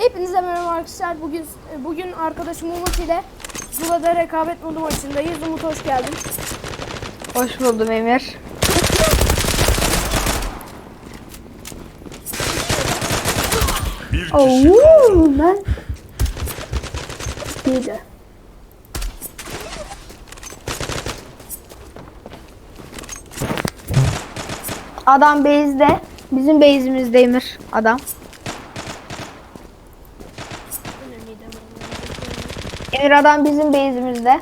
Hepinize merhaba arkadaşlar. Bugün bugün arkadaşım Umut ile Zula'da rekabet modu maçındayız. Umut hoş geldin. Hoş buldum Emir. Oo, ben iyiydi. Adam base'de. Bizim base'imizde Emir. Adam. Emir adam bizim base'imizde.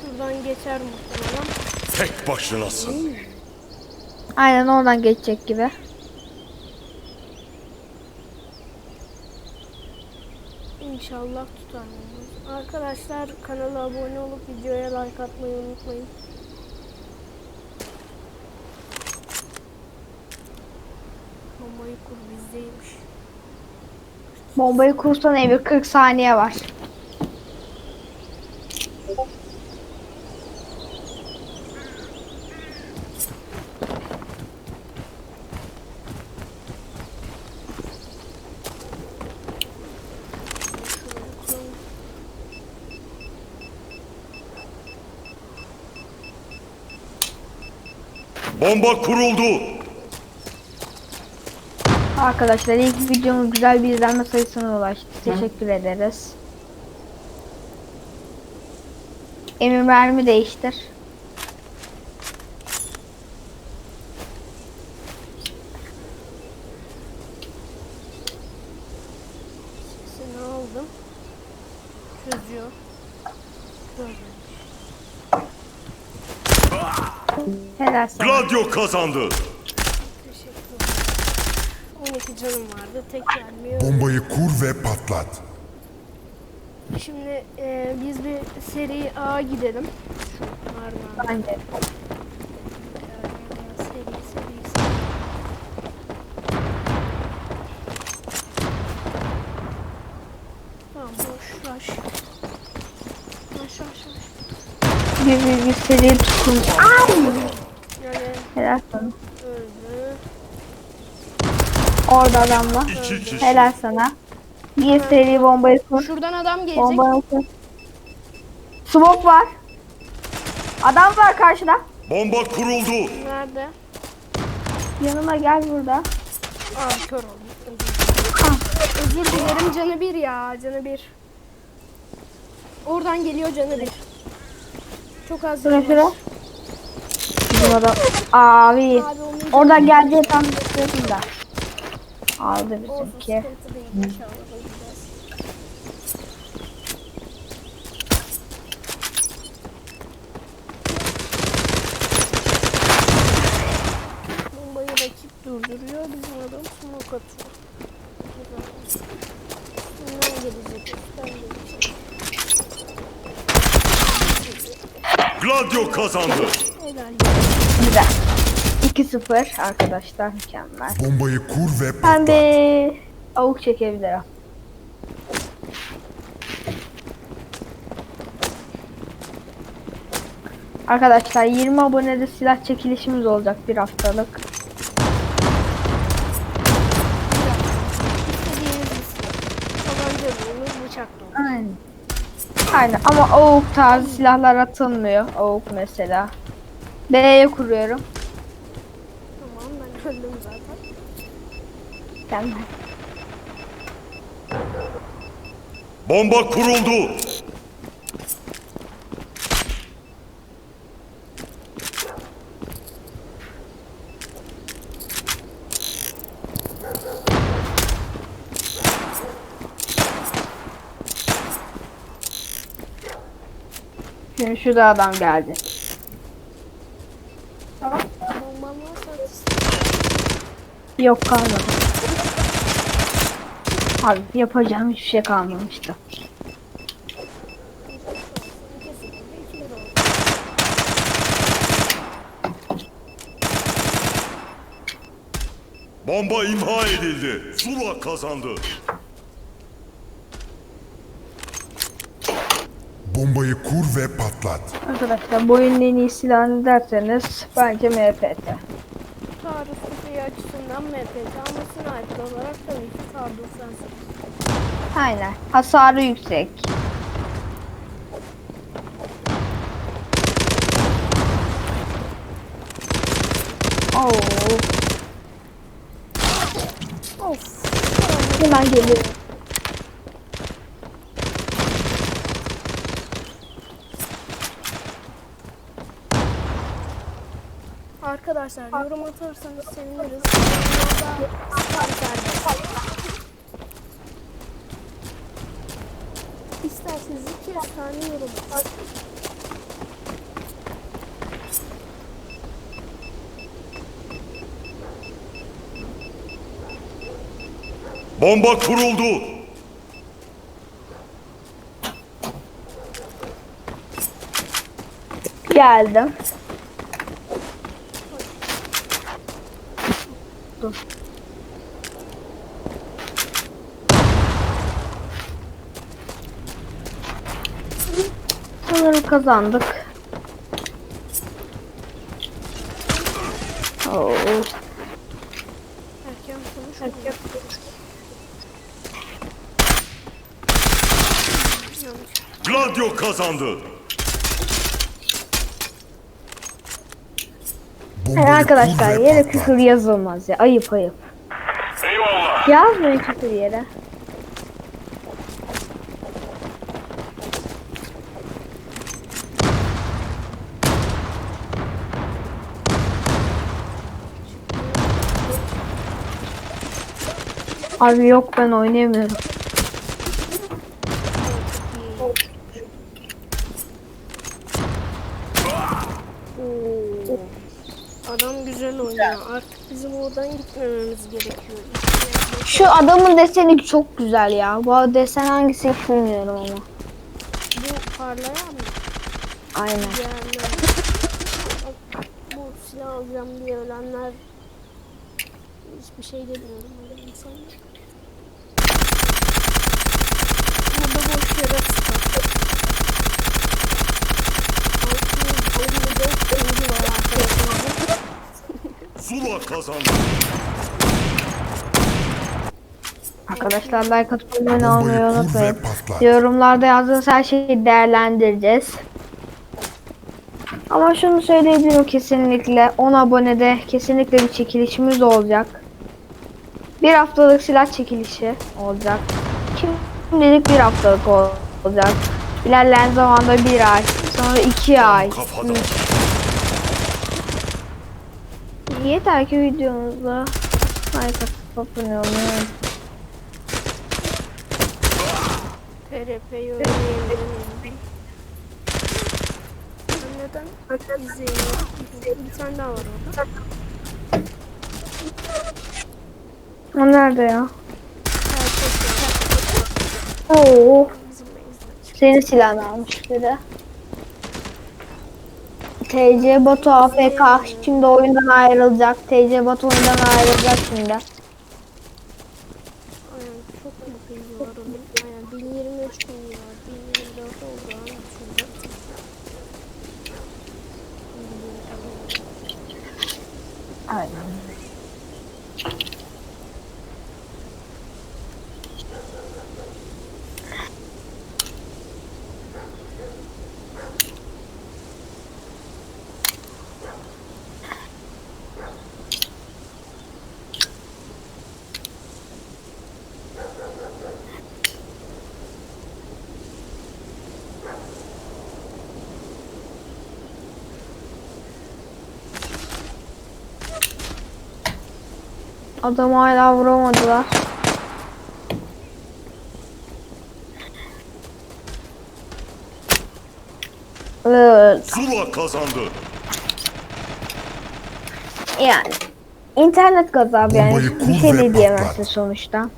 Şuradan geçer muhtemelen. tek başınasın. Aynen oradan geçecek gibi. İnşallah tutar. Arkadaşlar kanala abone olup videoya like atmayı unutmayın. Bombayı kur bizdeymiş. Bombayı kursan Emir 40 saniye var. Bomba kuruldu. Arkadaşlar ilk videomuz güzel bir izlenme sayısına ulaştı. Teşekkür ederiz. Emir mermi değiştir. Sesini aldım. Çözüyor. Çözmemiş. Helal sana. Gladio kazandı. Teşekkür ederim. 12 canım vardı. Tek gelmiyor. Bombayı kur ve patlat. Şimdi e, biz bir seri A gidelim. Şunlardan. Bence. e, Seri seri seri. Tamam boş rush. Rush rush rush. Bir bir bir seri tutun. Ay! Yani Helal sana. öldü. Orada adam var. İki kişi. Helal sana. Bir seri bombayı kur. Şuradan adam gelecek. Bombayı kur. Smoke var. Adam var karşıda. Bomba kuruldu. Nerede? Yanıma gel burada. Aa kör oldum. Özür dilerim. Canı bir ya canı bir. Oradan geliyor canı bir. Çok az Şura şura. Adam. Abi. Oradan geldiği tam bekliyordum da. Aldı bizimki. Bombayı rakip durduruyor. Bizim adam smoke atıyor. Üstünden gelecek. Üstten gelecek. Gladio kazandı. Helal. Güzel. 2-0 arkadaşlar mükemmel. Bombayı kur ve Ben patlat. de avuk çekebilirim. Arkadaşlar 20 abonede silah çekilişimiz olacak bir haftalık. Aynen. Aynen ama avuk tarzı silahlar atılmıyor. Avuk mesela. B'ye kuruyorum. Tamam ben öldüm zaten. Sen Bomba kuruldu. Şimdi şurada adam geldi. Yok kalmadı. Abi yapacağım hiçbir şey kalmamıştı. Bomba imha edildi. Zula kazandı. Bombayı kur ve patlat. Arkadaşlar bu oyunun en iyi silahını derseniz bence MPT. Açsın üzerinden MPT ama sniper olarak tabii ki Tardur sensin. Aynen. Hasarı yüksek. Oo. Of. Hemen geliyor. Arkadaşlar yorum atarsanız seviniriz. İsterseniz. İsterseniz 200 tane yorum atın. Bomba kuruldu. Geldim. Dur. Sanırım kazandık. Oo. Erken. Erken. Gladio kazandı. Hayır arkadaşlar yere küfür yazılmaz ya. Ayıp ayıp. Eyvallah. Yazmayın küfür yere. Abi yok ben oynayamıyorum. Oo. Adam güzel oynuyor. Artık bizim oradan gitmememiz gerekiyor. Şu adamın deseni çok güzel ya. Bu desen hangisi hiç bilmiyorum ama. Bu parlayan mı? Aynen. Bu silah alacağım diye ölenler hiçbir şey demiyorum öyle insanlar. Burada boş yere sıkar. 654 oyuncu var arkadaşlar. Zula kazandı. Arkadaşlar like atıp abone olmayı unutmayın. Yorumlarda yazdığınız her şeyi değerlendireceğiz. Ama şunu söyleyebilirim kesinlikle 10 abonede kesinlikle bir çekilişimiz olacak. Bir haftalık silah çekilişi olacak. Şimdilik bir haftalık ol- olacak. İlerleyen zamanda bir ay, sonra iki ay. Kafada. Yeter ki videomuza like atıp abone olmayı. PRP'yi öğrenelim. Neden izleyemiyorum? Bir tane daha var orada. O nerede ya? Oo, senin silahını almış biri. TC Batu AFK şimdi oyundan ayrılacak. TC Batu oyundan ayrılacak şimdi. Aynen çok büyük bilgi var onun. Aynen 1023 bilgi var. 1024 oldu ama şurada. Aynen. Adamı hala vuramadılar. Evet. Zula kazandı. Yani internet gazabı yani bir şey de diyemezsin sonuçta.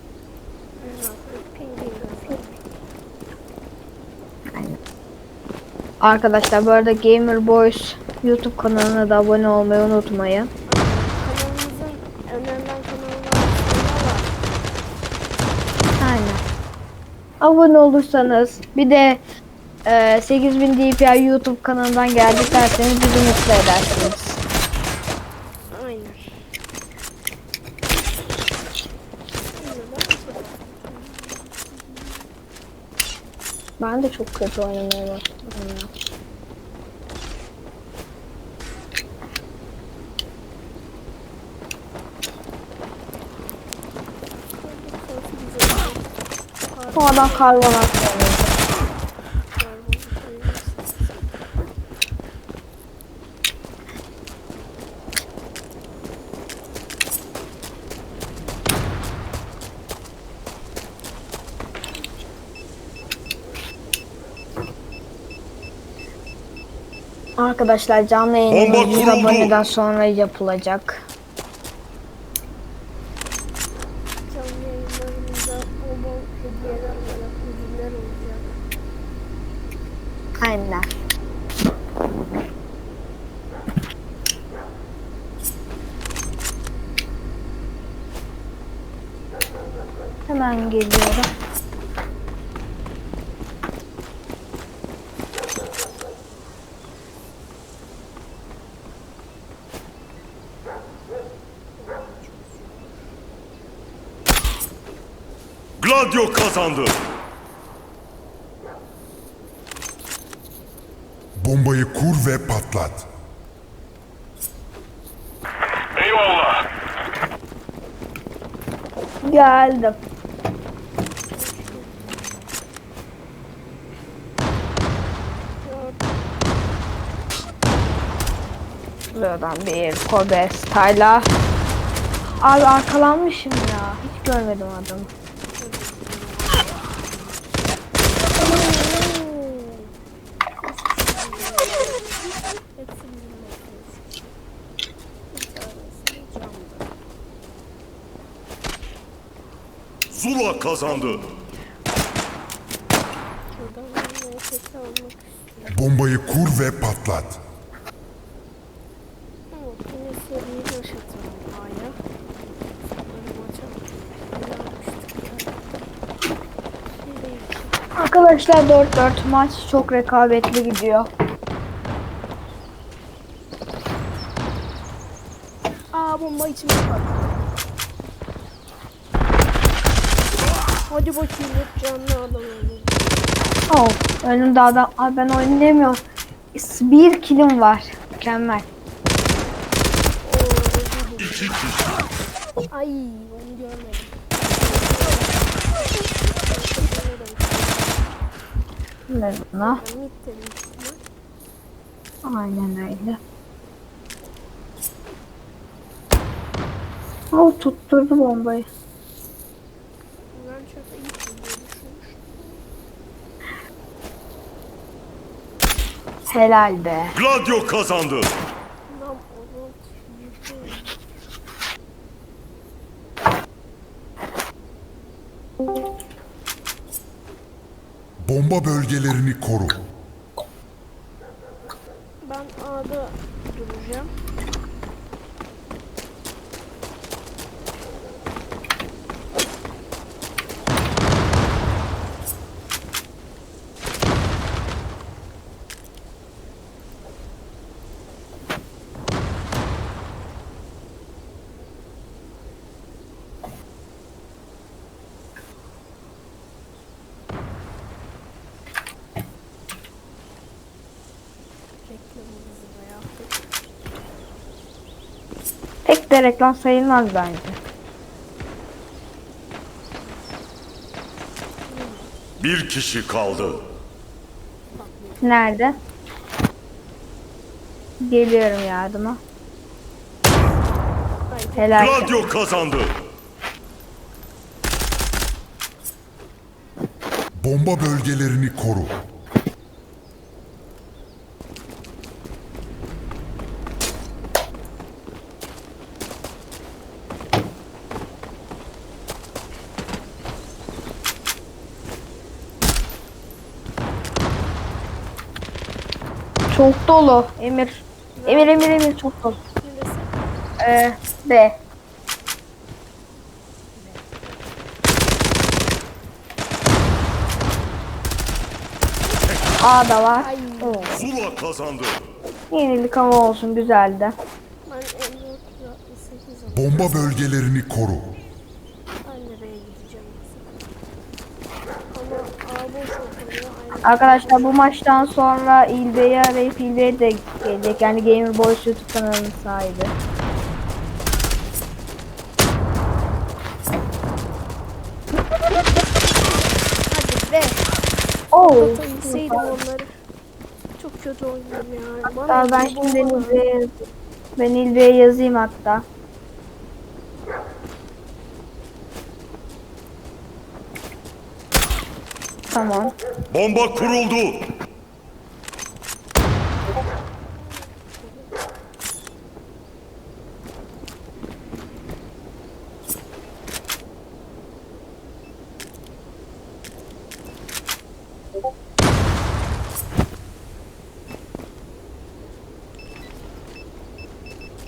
Arkadaşlar bu arada Gamer Boys YouTube kanalına da abone olmayı unutmayın. abone olursanız bir de e, 8000 DPI YouTube kanalından geldi derseniz bizi mutlu edersiniz. Ben de çok kötü oynamaya başladım. Oynuyor. Karbon. Arkadaşlar canlı yayınımız Bomba 100 kuruldu. aboneden sonra yapılacak. Hediyeler ödüller olacak. Aynen. Hemen geliyorum. Gladio kazandı. Bombayı kur ve patlat. Eyvallah. Geldim. Buradan bir Kobe Style'a. Abi arkalanmışım ya. Hiç görmedim adamı. Kazandı. Bombayı kur ve patlat. Arkadaşlar 4-4 maç çok rekabetli gidiyor. Aa bomba içime patladı. Hadi bakayım hep canlı adam öldü. Oh, önümde adam. Abi ben oynayamıyorum. Bir kilim var. Mükemmel. Ay onu görmedim. Ne buna? Aynen öyle. O tutturdu bombayı. Ben çöpe gittim diye düşünmüştüm. Helal be. Gladio kazandı. Bomba bölgelerini koru. Ben A'da duracağım. De reklam sayılmaz bence. Bir kişi kaldı. Nerede? Geliyorum yardıma. Helal. Gladio kazandı. Bomba bölgelerini koru. Çok dolu. Emir. Emir Emir Emir çok dolu. Neresi? Ee, B. A da var. Oo. Zula kazandı. Yenilik ama olsun güzeldi. Ben 5468 alayım. Bomba bölgelerini koru. Ben de B'ye gideceğim. mesela. ama A boş ortalıyor. Aynen. Arkadaşlar bu maçtan sonra İlbe'yi arayıp İlbe de gelecek. Yani Gamer Boys YouTube kanalının sahibi. Hadi be. Oo. Onları. Çok kötü oynadım ya. Bana Hatta ben şimdi İlbe'ye yazayım. Ben İlbe'ye yazayım hatta. Tamam. Bomba kuruldu.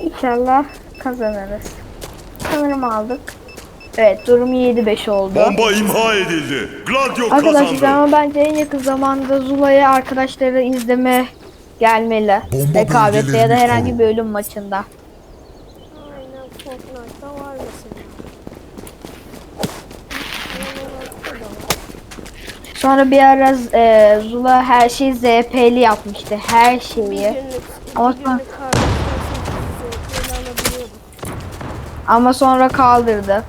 İnşallah kazanırız. Sanırım aldık. Evet durum 7-5 oldu. Bomba imha edildi. Gladio Arkadaşlar kazandı. ama bence en yakın zamanda Zula'ya arkadaşları izleme gelmeli. Bomba Rekabette ya da bölgelerini herhangi koru. bir ölüm maçında. Aynen Fortnite'da var mesela. Valorant'ta da var. Sonra bir ara e, Zula her şeyi ZP'li yapmıştı. Her Bir şeyi. günlük, Ama bir. Ama sonra kaldırdı.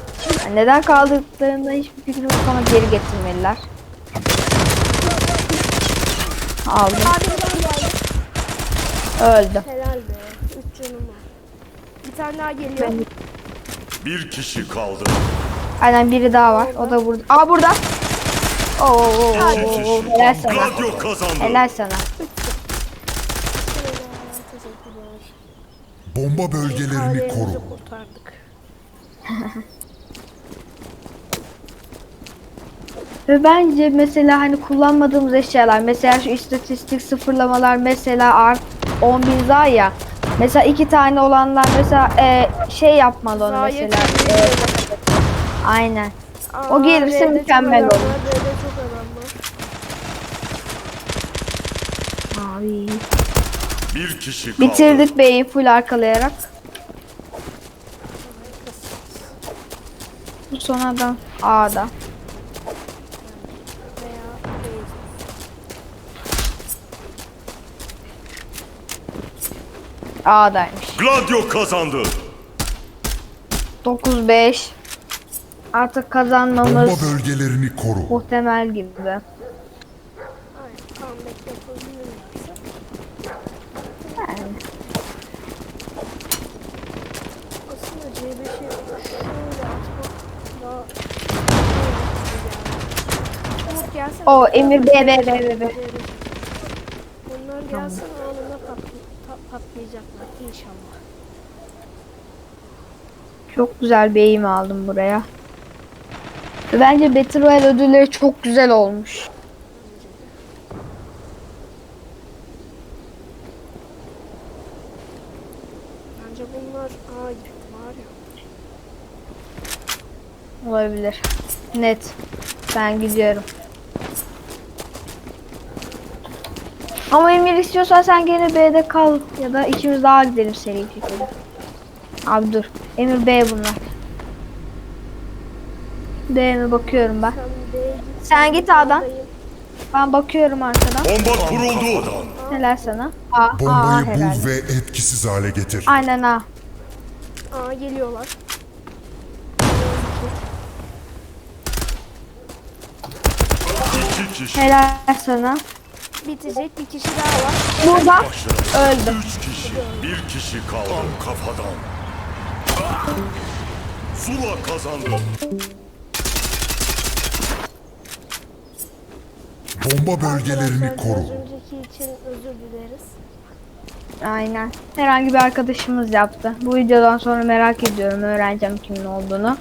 Yani neden kaldırdıklarında hiçbir fikrim yok ama geri getirmeliler. Aldım. Adem'den geldi. Öldü. Helal be. Üç canım var. Bir tane daha geliyor. Bir kişi kaldı. Aynen biri daha var. O da burada. Aa burada. Oo, oo, oo, oo, oo. Helal sana. Gladio kazandı. Helal sana. Bomba bölgelerini koru. kurtardık. Ve bence mesela hani kullanmadığımız eşyalar mesela şu istatistik sıfırlamalar mesela art 10 bin za ya. Mesela iki tane olanlar mesela e, şey yapmalı onu mesela. e, aynen. Aa, O gelirse mükemmel olur. Abi. Bir kişi kaldı. bitirdik beyi full arkalayarak. Bu son adam. A'da A'daymış Gladio kazandı. 9-5 artık kazanmamız Bomba bölgelerini koru. muhtemel gibi Aynen. Comeback yapabilirlerse. yani. Aslında C5'i şöyle atmak daha... Umut gelsene. O Emir B B B B B Bunlar gelsin anında patl ta- patlayacaklar inşallah. Çok güzel bir eğim aldım buraya. Bence Battle Royale ödülleri çok güzel olmuş. Bence bunlar A var ya. Olabilir. Net. Ben gidiyorum. Ama Emir istiyorsan sen gene B'de kal ya da ikimiz daha gidelim seri şekilde. Abi dur. Emir B bunlar. B mi bakıyorum ben. Sen git. A'dan. Ben bakıyorum arkadan. Bomba kuruldu. Neler sana? A, A, Bombayı herhalde. bul ve etkisiz hale getir. Aynen A. A geliyorlar. İki kişi. Helal sana. Bitecek bir kişi daha var. Burada Başladı. öldü. Üç kişi. Bir kişi kaldı. Tam kafadan. Zula kazandı. Bomba bölgelerini Arkadaşlar, koru. önceki için özür dileriz. Aynen. Herhangi bir arkadaşımız yaptı. Bu videodan sonra merak ediyorum. Öğreneceğim kimin olduğunu.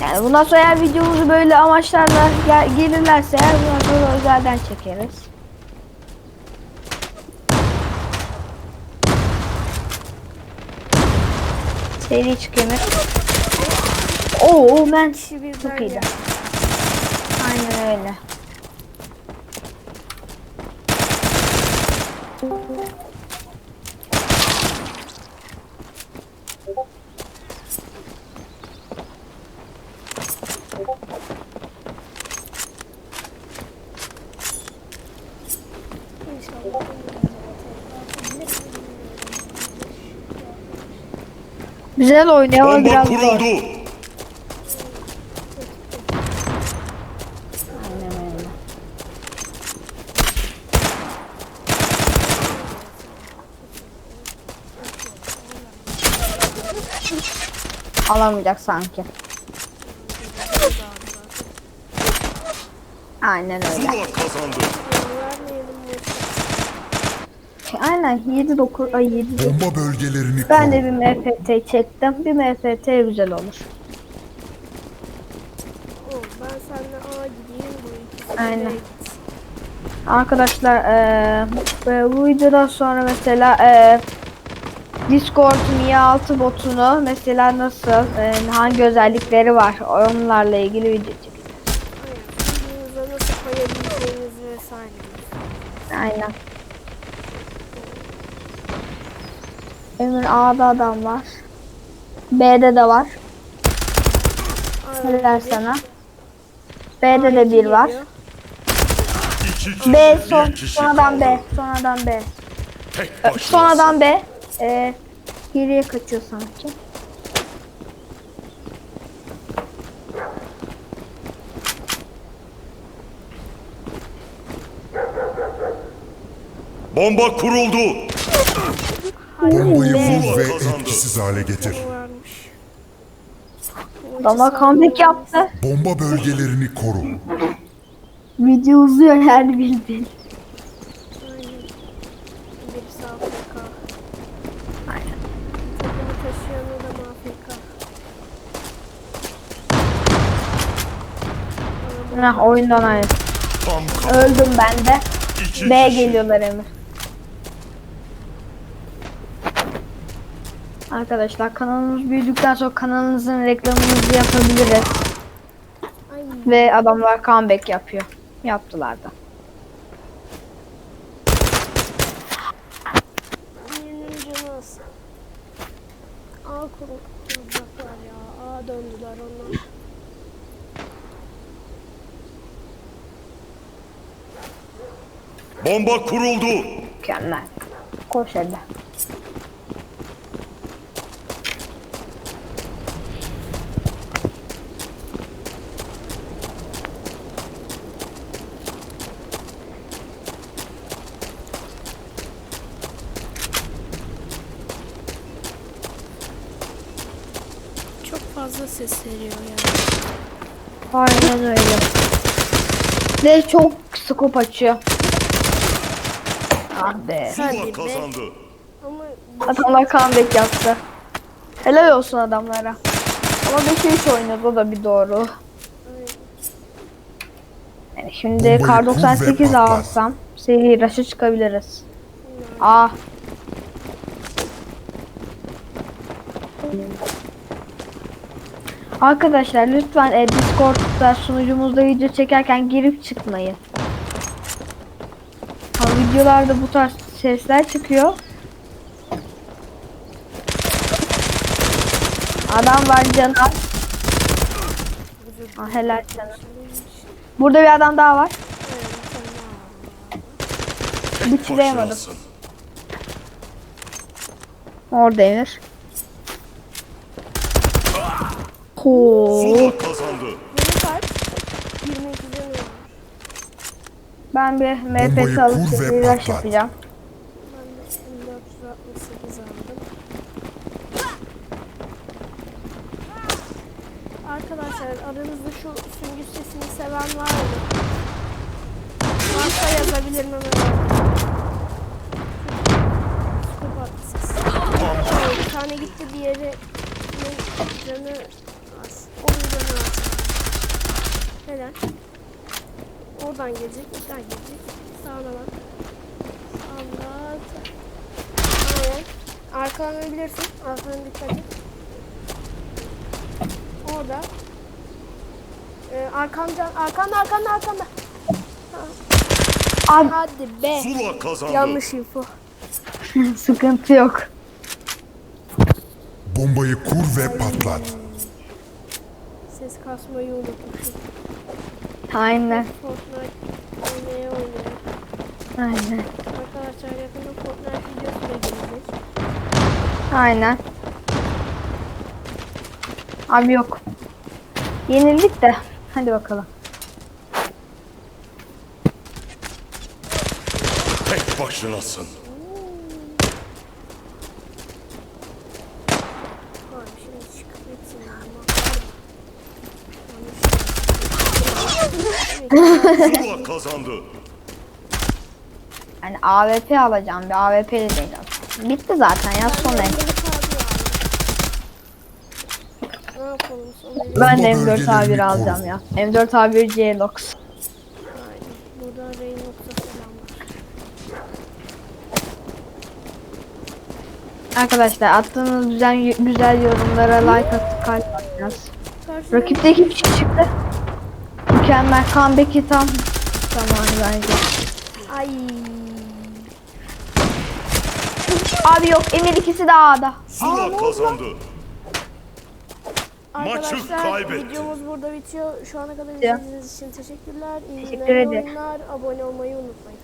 Yani bundan sonra eğer videomuzu böyle amaçlarla gel- gelirlerse eğer bundan sonra özelden çekeriz. Seri çıkıyor. Oo ben çok iyiydi. Aynen öyle. Güzel oynuyor ama Bomba biraz zor. kuruldu. Aynen öyle. Alamayacak sanki. Aynen öyle. Zula kazandı. Bu. Aynen 7 9 ay 7 Bomba bölgelerini Ben de bir MFT çektim. Bir MFT güzel olur. Oo, ben seninle A gideyim bu ikisi. Aynen. Arkadaşlar eee, e, bu videodan sonra mesela eee, Discord Mi 6 botunu mesela nasıl, eee, hangi özellikleri var onlarla ilgili video çekeceğiz. Aynen. Nasıl vesaire. Aynen. Emir A'da adam var. B'de de var. Helal sana. B'de de bir var. Kişi, B son, sonradan kaldı. B, sonradan B. Tek başına. Sonradan B. Ee, geriye kaçıyor sanki. Bomba kuruldu. Bombayı vur ve etkisiz hale getir. Adamlar comeback yaptı. Bomba bölgelerini koru. Video uzuyor yani bildiğin. Heh, oyundan ayrı. Öldüm ben de. B geliyorlar Emir. Arkadaşlar kanalımız büyüdükten sonra kanalımızın reklamımızı yapabiliriz. Ay. Ve adamlar comeback yapıyor. Yaptılar da. A kurulacaklar ya. A döndüler onlar. Bomba kuruldu. Mükemmel. Koş hadi. Çok fazla ses veriyor ya. Aynen öyle. Ve çok scope açıyor. Ah be. Zula Hadi be. kazandı. Ama Adamlar comeback yaptı. Helal olsun adamlara. Ama 5'e 3 oynadı o da bir doğru. Yani şimdi Bombayı kar kur ve 98 patlat. alsam seri rush'a çıkabiliriz. Ah. Arkadaşlar lütfen e, Discord'da sunucumuzda video çekerken girip çıkmayın. Ha, videolarda bu tarz sesler çıkıyor. Adam var canım. Ah, helal sana. Burada bir adam daha var. Başınasın. Orada Emir. Zula kazandı. benim kaç? 22 canı var. Ben bir MPK Bombayı alıp kur ve seri rush patlat. yapacağım. Ben de M468 aldım. Arkadaşlar aranızda şu süngü sesini seven var mı? Varsa yazabilir mi? Scoop attı ses. Evet, bir tane gitti diğeri canı az. Onun canı az. Helal. Oradan gelecek, buradan gelecek. Sağına bak. Anlat. Aynen. Arkalanabilirsin. Arkana dikkat et. Orada. Ee, arkanda, arkanda, arkanda, arkanda. Abi Hadi be. Zula kazandı. Yanlış info. sıkıntı yok. Bombayı kur ve patlat. Ses kasmayı unutmuşum. Aynen. Fortnite oynaya oynaya. Aynen. Arkadaşlar yakında Fortnite videosu da gelecek. Aynen. Abi yok. Yenildik de. Hadi bakalım. Tek başınasın. Zula kazandı. Yani AWP alacağım. Bir AWP ile değil. Bitti zaten ya son el. Ne yapalım sonra? Ben de Bomba M4 A1 bölgelerini alacağım ya. M4 A1 C-Lox. Aynen. Burada Rain nokta falan var. Arkadaşlar attığınız güzel, güzel yorumlara like atıp kalp atacağız. Karşıda Rakipteki bir şey çıktı. Mükemmel. Comeback'i tam zamanı bence. Ay. Abi yok Emir ikisi de A'da. Zula kazandı. Maçı Arkadaşlar videomuz burada bitiyor. Şu ana kadar izlediğiniz için teşekkürler. İyi Teşekkür günler, iyi ederim. oyunlar. Abone olmayı unutmayın.